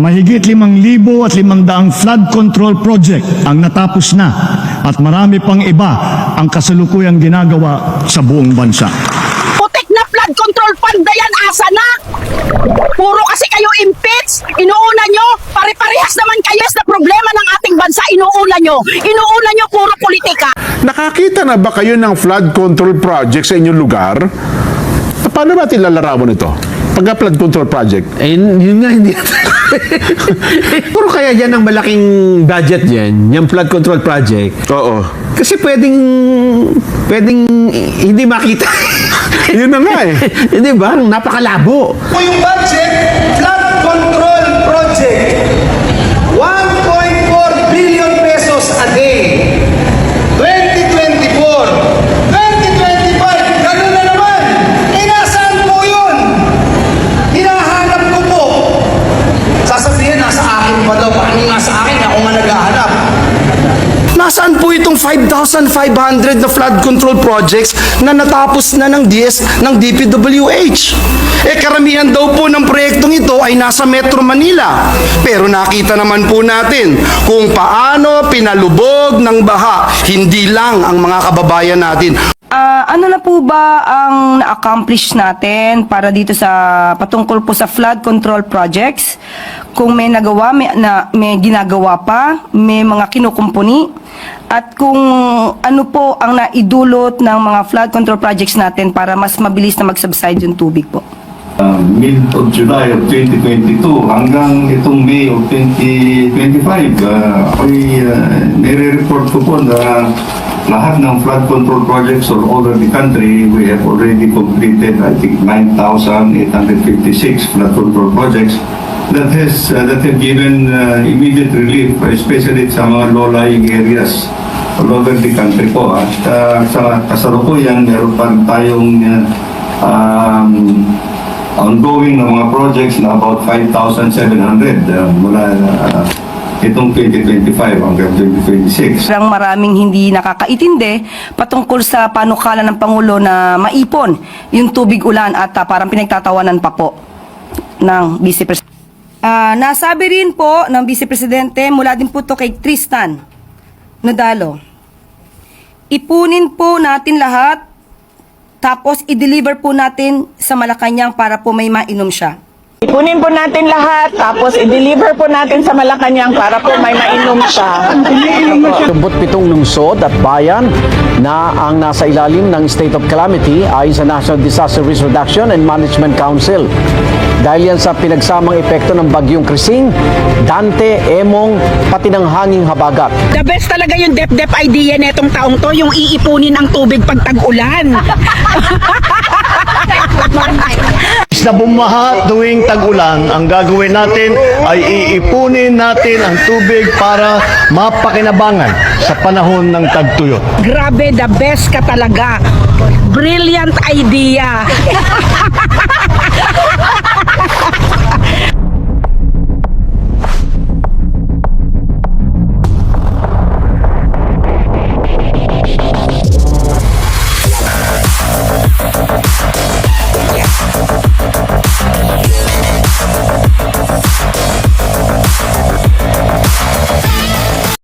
Mahigit limang libo at limang daang flood control project ang natapos na at marami pang iba ang kasalukuyang ginagawa sa buong bansa. Putik na flood control fund na yan, asa na? Puro kasi kayo impeach, inuuna nyo, pare-parehas naman kayo sa problema ng ating bansa, inuuna nyo. Inuuna nyo puro politika. Nakakita na ba kayo ng flood control project sa inyong lugar? Paano ba tilalarawan ito? Pagka flood control project, Eh, yun nga, hindi. Puro kaya yan ang malaking budget yan, yung flood control project. oo. Kasi pwedeng, pwedeng hindi makita. Yun na nga eh. Hindi ba? Napakalabo. po yung budget, flood control project. 1.4 billion pesos a day. 2024. 2025, ganun na naman. Eh, nasaan po yun? Hinahanap ko po. Sasabihin, nasa akin pa daw. Paano nasa akin? Ako nga naghahanap. Nasaan po itong 5,500 na flood control projects na natapos na ng DS ng DPWH? Eh karamihan daw po ng proyektong ito ay nasa Metro Manila. Pero nakita naman po natin kung paano pinalubog ng baha hindi lang ang mga kababayan natin. Ah, ano na po ba ang na-accomplish natin para dito sa patungkol po sa flood control projects? Kung may nagawa, may, na, may ginagawa pa, may mga kinukumpuni, at kung ano po ang naidulot ng mga flood control projects natin para mas mabilis na mag-subside yung tubig po. uh, mid of July of 2022 hanggang itong May of 2025, uh, ako'y uh, nire-report ko po na lahat ng flood control projects all over the country, we have already completed, I think, 9,856 flood control projects that has uh, that have given uh, immediate relief, especially sa mga low-lying areas all over the country po. At uh, sa kasalukuyan, meron pa tayong uh, um, ongoing na mga projects na about 5,700 uh, mula uh, itong 2025 hanggang 2026. Parang maraming hindi nakakaintindi patungkol sa panukala ng Pangulo na maipon yung tubig ulan at ah, parang pinagtatawanan pa po ng Vice Presidente. Ah, nasabi rin po ng Vice Presidente mula din po to kay Tristan Nadalo. Ipunin po natin lahat tapos i-deliver po natin sa Malacanang para po may mainom siya. Ipunin po natin lahat, tapos i-deliver po natin sa Malacanang para po may mainom siya. Tumbot pitong lungsod at bayan na ang nasa ilalim ng state of calamity ayon sa National Disaster Risk Reduction and Management Council. Dahil yan sa pinagsamang epekto ng bagyong Krising, Dante, Emong, pati ng hanging habagat. The best talaga yung dep-dep idea netong taong to, yung iipunin ang tubig pag tag-ulan. Sa bumaha tuwing tag-ulan, ang gagawin natin ay iipunin natin ang tubig para mapakinabangan sa panahon ng tagtuyot. Grabe, the best ka talaga. Brilliant idea.